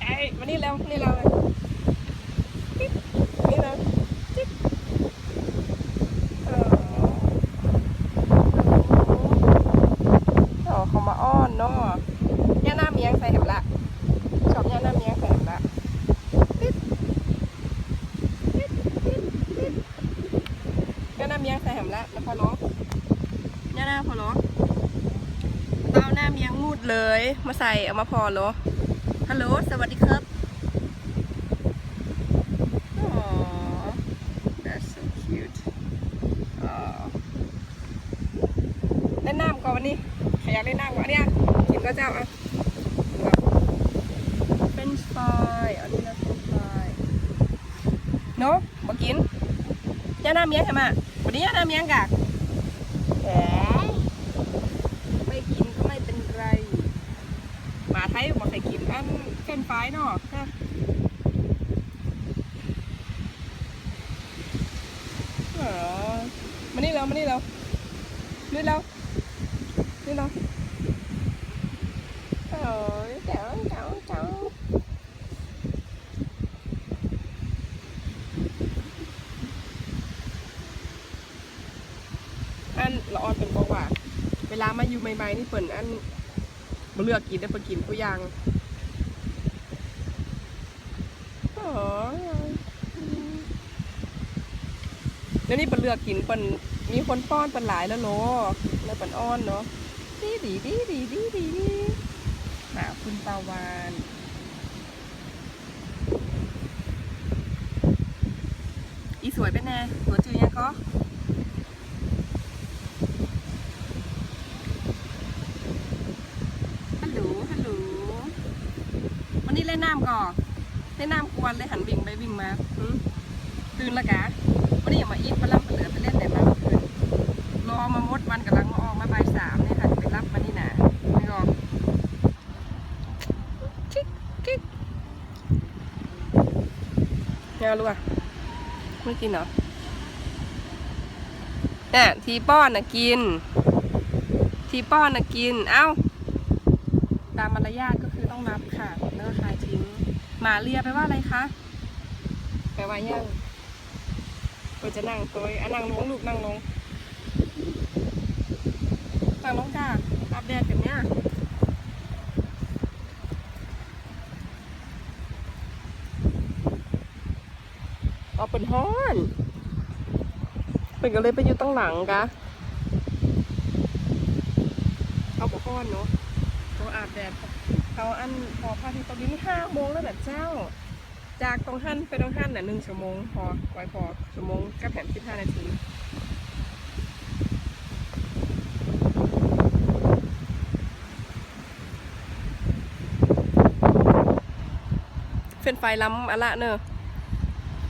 ไอ้มานี่แล้วนี่เราจิ๊บนี่เราจิ๊บอ๋ออ๋อเขามาอ้อนเนาะย่าหน้าเมียงใส่เห็บละชอบย่าหน้าเมียงใส่เห็บละติ๊บติ๊บติ๊บติ๊บย่าหน้าเมียงใส่เห็บละแล้วพอร้องย่าหน้าพอร้องเต้าหน้าเมียงงูดเลย มาใส่เอามาพอเหรอ ฮัลโหล สวัสดีครับอ๋อ that's so cute อ๋อเล่นน้ำก่อนวันนี้ใครอยากเล่นน้ำก่อนเนี่ยกินก็เจ้าอะเป็นสปายอันนี้นะเป็นสปายเนาะมากินย่าหน้าเมียงใช่ไหมวันนี้ย่าหน้าเมียงกากแหมไม่กินก็ไม่เป็นไรหมาไทยบอกใส่กิน อันเส้นฟ้ายเนาะฮะอ๋อมานี่เรามานี่เรานี่เรานี่เราโอ้ยเจ๋วเจ๋วเจ๋วอันละออนเป็นบอกว่า เวลามาอยู่ใหม่ๆนี่เปิ่นอันมาเลือกกินได้ไปกินผู้ยังอ๋อ แล้วนี่เปินเลือกกินเปินมีคนป้อนเปินหลายแล้วเนาะแล้วเปินอ้อนเนาะดีดีดีดีดีดีดีหมาคุณปาวานอีสวยเป็นไงตัวจือยังก็ฮัลโหลฮัลโหลวันนี้เล่นน้ำก่อนเล่นน้ำกวนเลยหันวิ่งไปวิ่งมาตื่นละกะ วันนี้อย่ามาอีฟมารับมาเหลือไปเล่นไหนมาเมื่อคืนรอมามดวันกำลังมาออกมาบ่ายสามเนี่ยค่ะจะไปรับมานี่นะไม่รอคิกคิกเงาลูกอะไม่กินเหรอน่ะทีป้อนน่ะกิน ทีป้อนน่ะกิน เอ้า ตามมารยาทก็คือต้องนับค่ะ แล้วก็คายทิ้งหมาเลียไปว่าอะไรคะ แปลว่ายัง ก็จะนั่งตัวอะนั่งลงลูกนั่งลงนั่งลงจ้าอัปเดตกันเนี่ยเอาเป็นห้อนเป็นก็เลยไปอยู่ตั้งหลังกะเอาบ่ห้อนเนาะเขาอาบแดดเขาอันพอพระอาทิตย์ตกดินห้าโมงแล้วแบบเจ้า จากตรงหั่นไปตรงหันน่ะหนึ่งชั่วโมงพอไว้พอชั่วโมงกับแผ่นสิบห้านาทีเฟรนไฟล้ำอะละเนอะ